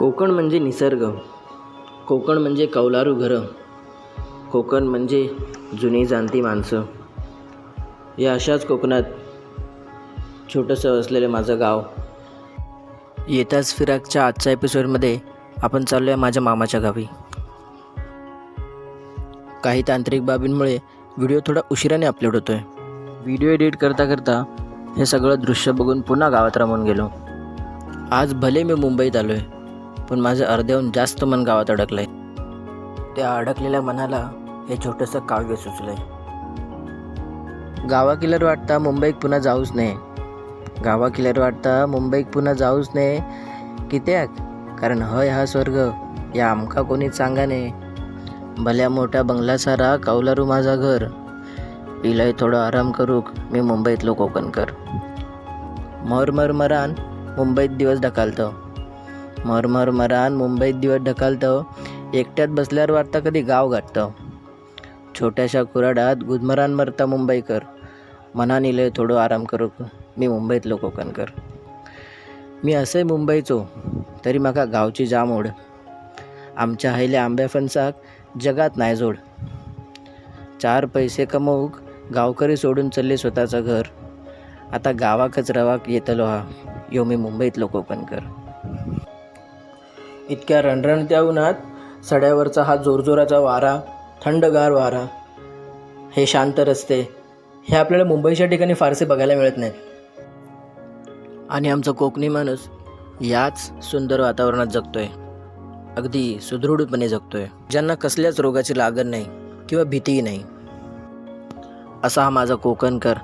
कोकण म्हणजे निसर्ग. कोकण म्हणजे कौलारू घरं. कोकण म्हणजे जुनी जाणती माणसं. या अशाच कोकणात छोटंसं असलेलं माझं गाव. येताच फिराकच्या आजच्या एपिसोडमध्ये आपण चाललो आहे माझ्या मामाच्या गावी. काही तांत्रिक बाबींमुळे व्हिडिओ थोडा उशिराने अपलोड होतो आहे व्हिडिओ एडिट करता करता हे सगळं दृश्य बघून पुन्हा गावात रमून गेलो. आज भले मी मुंबईत आलो आहे पण माझं अर्ध्याहून जास्त मन गावात अडकलं आहे त्या अडकलेल्या मनाला हे छोटंसं काव्य सुचलं आहे गावा किलर वाटता मुंबईत पुन्हा जाऊच नये. गावा किलर वाटता मुंबईत पुन्हा जाऊच नये. कित्याक? कारण हय हा स्वर्ग या आमका कोणी सांगा नये. भल्या मोठ्या बंगला सारा कौलारू माझा घर. इलय थोडं आराम करूक मी मुंबईतलो कोकणकर. मर मर मरान मुंबईत दिवस ढकालतं. मरमर मरान मुंबईत दिवस ढकलतं. एकट्यात बसल्यावर वाटतं कधी गाव गाठतं. छोट्याशा कुराडात गुदमरान मरता मुंबईकर. मनान इलय थोडं आराम करू मी मुंबईतलो कोकणकर मी असे मुंबईचो तरी म्हाका गावची जाम ओढ. आमच्या हैल्या आंब्या फणसाक जगात नाही जोड. चार पैसे कमवूक गावकरी सोडून चालले स्वतःचं घर. आता गावाकच रवाक येतलो हा यो मी मुंबईतलो कोकणकर इतक्या रणरणत्या उन्हात सड्यावरचा हा जोरजोराचा वारा थंडगार वारा. हे शांत रस्ते हे आपल्याला मुंबईच्या ठिकाणी फारसे बघायला मिळत नाहीत. आणि आमचा कोकणी माणूस याच सुंदर वातावरणात जगतोय. अगदी सुदृढपणे जगतोय. ज्यांना कसल्याच रोगाची लागण नाही किंवा भीतीही नाही. असा हा माझा कोकणकर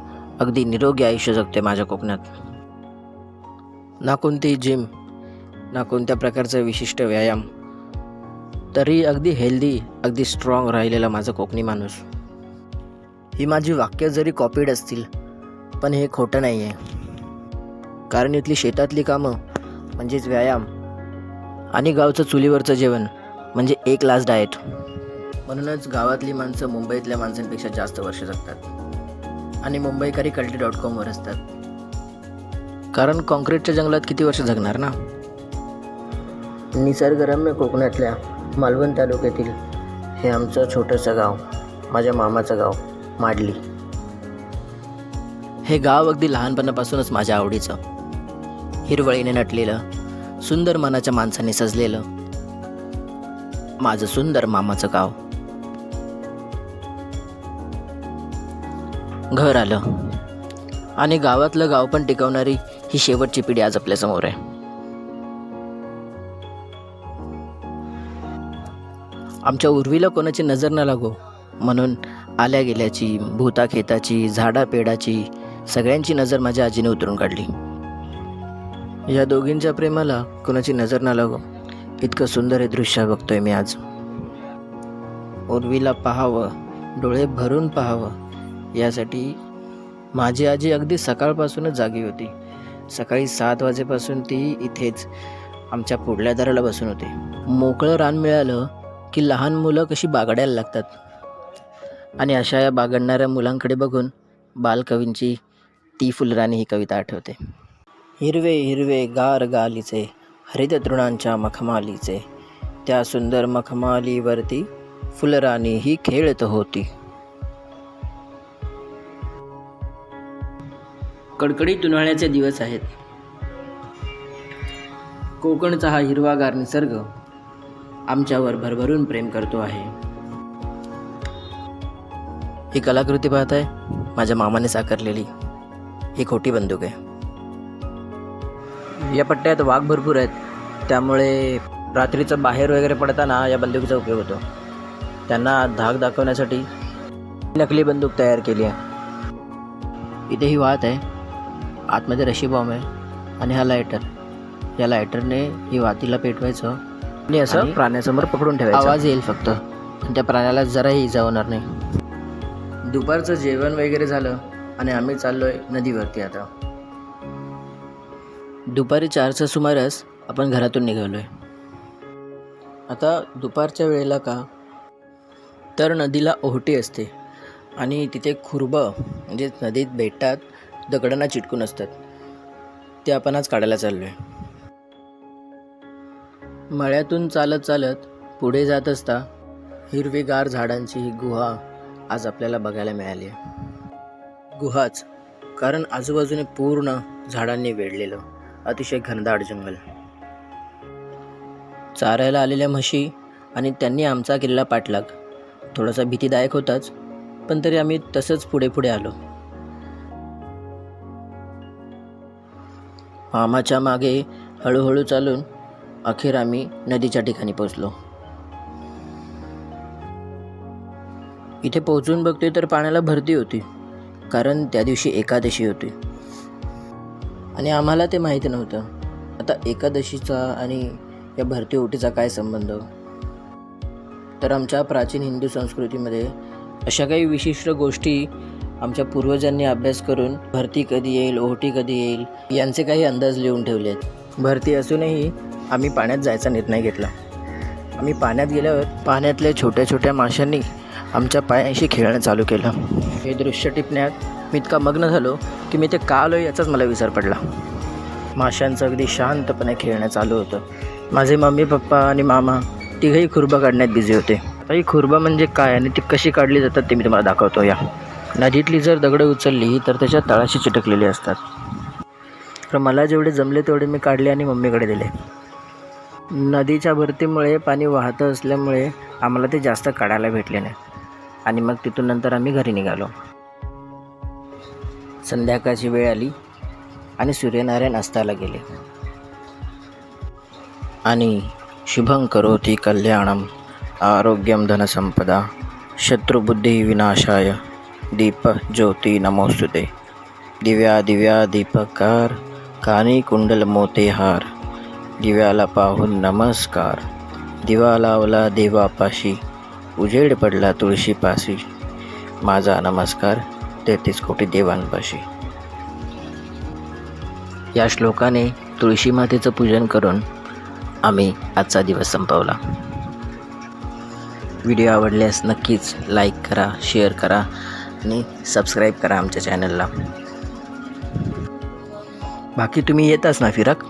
अगदी निरोगी आयुष्य जगते माझ्या कोकणात. ना कोणतीही जिम ना कोणत्या प्रकारचा विशिष्ट व्यायाम. तरी अगदी हेल्दी अगदी स्ट्रॉंग राहिलेला माझा कोकणी माणूस. ही माझी वाक्य जरी कॉपीड असतील पण हे खोटं नाही आहे कारण इथली शेतातली कामं म्हणजेच व्यायाम आणि गावचं चुलीवरचं जेवण म्हणजे एक लास्ट डाएट म्हणूनच गावातली माणसं मुंबईतल्या माणसांपेक्षा जास्त वर्ष जगतात. आणि मुंबईकरी कल्टी डॉट कॉमवर असतात. कारण कॉन्क्रीटच्या जंगलात किती वर्ष जगणार ना? निसर्गरम्य कोकणातल्या मालवण तालुक्यातील हे आमचं छोटंसं गाव माझ्या मामाचं गाव माडली. हे गाव अगदी लहानपणापासूनच माझ्या आवडीचं. हिरवळीने नटलेलं सुंदर मनाच्या माणसाने सजलेलं माझं सुंदर मामाचं गाव. घर आलं. आणि गावातलं गाव पण टिकवणारी ही शेवटची पिढी आज आपल्यासमोर आहे. आमच्या उर्वीला कोणाची नजर न लागो. म्हणून आल्या गेल्याची भूता खेताची झाडा पेडाची सगळ्यांची नजर माझ्या आजीने उतरून काढली. या दोघींच्या प्रेमाला कोणाची नजर न लागो. इतकं सुंदर हे दृश्य बघतोय मी आज. उर्वीला पाहावं डोळे भरून पाहावं यासाठी माझी आजी अगदी सकाळपासूनच जागी होती. सकाळी सात वाजेपासून ती इथेच आमच्या पुढल्या दाराला बसून होती. मोकळं रान मिळालं की लहान मुलं कशी बागडायला लागतात. आणि अशा या बागडणाऱ्या मुलांकडे बघून बालकवींची ती फुलराणी ही कविता आठवते. हिरवे हिरवे गार गालीचे हरित तृणांच्या मखमालीचे. त्या सुंदर मखमालीवरती फुलराणी ही खेळत होती. कडकडीत उन्हाळ्याचे दिवस आहेत. कोकणचा हा हिरवागार निसर्ग आमच्यावर भरभरून प्रेम करतो आहे. ही कलाकृती पाहताय? माझ्या मामाने साकारलेली. ही खोटी बंदूक आहे. या पट्ट्यात वाघ भरपूर आहेत. त्यामुळे रात्रीचं बाहेर वगैरे पडताना या बंदुकीचा उपयोग होतो. त्यांना धाक दाखवण्यासाठी नकली बंदूक तयार केली आहे. इथे ही वात आहे. आतमध्ये रशी बॉम्ब आहे आणि हा लायटर या लायटरने ही वातीला पेटवायचं आणि असं प्राण्यासमोर पकडून ठेवायचं. आवाज येईल फक्त. त्या प्राण्याला जराही इजा होणार नाही. दुपारचं जेवण वगैरे झालं आणि आम्ही चाललोय नदीवरती आता. दुपारी चारच्या सुमारास आपण घरातून निघालो आहे आता दुपारच्या वेळेला का? तर नदीला ओहोटी असते आणि तिथे खुरबं म्हणजे नदीत भेटतात दगडांना चिटकून असतात. ते आपण आज काढायला चाललो आहे मळ्यातून चालत चालत पुढे जात असता हिरवीगार झाडांची ही गुहा आज आपल्याला बघायला मिळाली. आहे गुहाच कारण आजूबाजूने पूर्ण झाडांनी वेढलेलं अतिशय घनदाट जंगल. चारायला आलेल्या म्हशी आणि त्यांनी आमचा किल्ला पाठलाग. थोडासा भीतीदायक होताच पण तरी आम्ही तसंच पुढे पुढे आलो. मामाच्या मागे हळूहळू चालून अखेर आम्ही नदीच्या ठिकाणी पोचलो इथे पोहोचून बघतोय तर पाण्याला भरती होती कारण त्या दिवशी एकादशी होती. आणि आम्हाला ते माहीत नव्हतं. आता एकादशीचा आणि या भरती ओटीचा काय संबंध? तर आमच्या प्राचीन हिंदू संस्कृतीमध्ये अशा काही विशिष्ट गोष्टी आमच्या पूर्वजांनी अभ्यास करून भरती कधी येईल ओहटी कधी येईल यांचे काही अंदाज लिहून ठेवले आहेत. भरती असूनही आम्ही पाण्यात जायचा निर्णय घेतला. आम्ही पाण्यात गेल्यावर पाण्यातल्या छोट्या छोट्या माशांनी आमच्या पायाशी खेळणं चालू केलं. हे दृश्य टिपण्यात मी इतका मग्न झालो की मी ते का आलो याचाच मला विसर पडला. माशांचं अगदी शांतपणे खेळणं चालू होतं. माझे मम्मी पप्पा आणि मामा तिघही खुर्बा काढण्यात बिझी होते. आता ही खुर्बा म्हणजे काय आणि ती कशी काढली जातात ते मी तुम्हाला दाखवतो या. नदीतली जर दगडं उचलली तर त्याच्या तळाशी चिटकलेली असतात. तर मला जेवढे जमले तेवढे मी काढले आणि मम्मीकडे दिले. नदीच्या भरतीमुळे पाणी वाहतं असल्यामुळे आम्हाला ते जास्त काढायला भेटले नाही. आणि मग तिथून नंतर आम्ही घरी निघालो. संध्याकाळची वेळ आली आणि सूर्यनारायण अस्ताला गेले. आणि शुभं करोती कल्याणम आरोग्यम धनसंपदा शत्रुबुद्धी विनाशाय दीप ज्योती नमोस्तुते। दिव्या दिव्या दीपकार कानी कुंडल मोतेहार दिव्याला पाहून नमस्कार. दिवा लावला देवापाशी उजेड पडला तुळशीपाशी. माझा नमस्कार तेहतीस कोटी देवांपाशी. या श्लोकाने तुळशी मातेचं पूजन करून आम्ही आजचा दिवस संपवला. व्हिडिओ आवडल्यास नक्कीच लाईक करा शेअर करा आणि सबस्क्राईब करा आमच्या चॅनलला. बाकी तुम्ही येताच ना फिरक?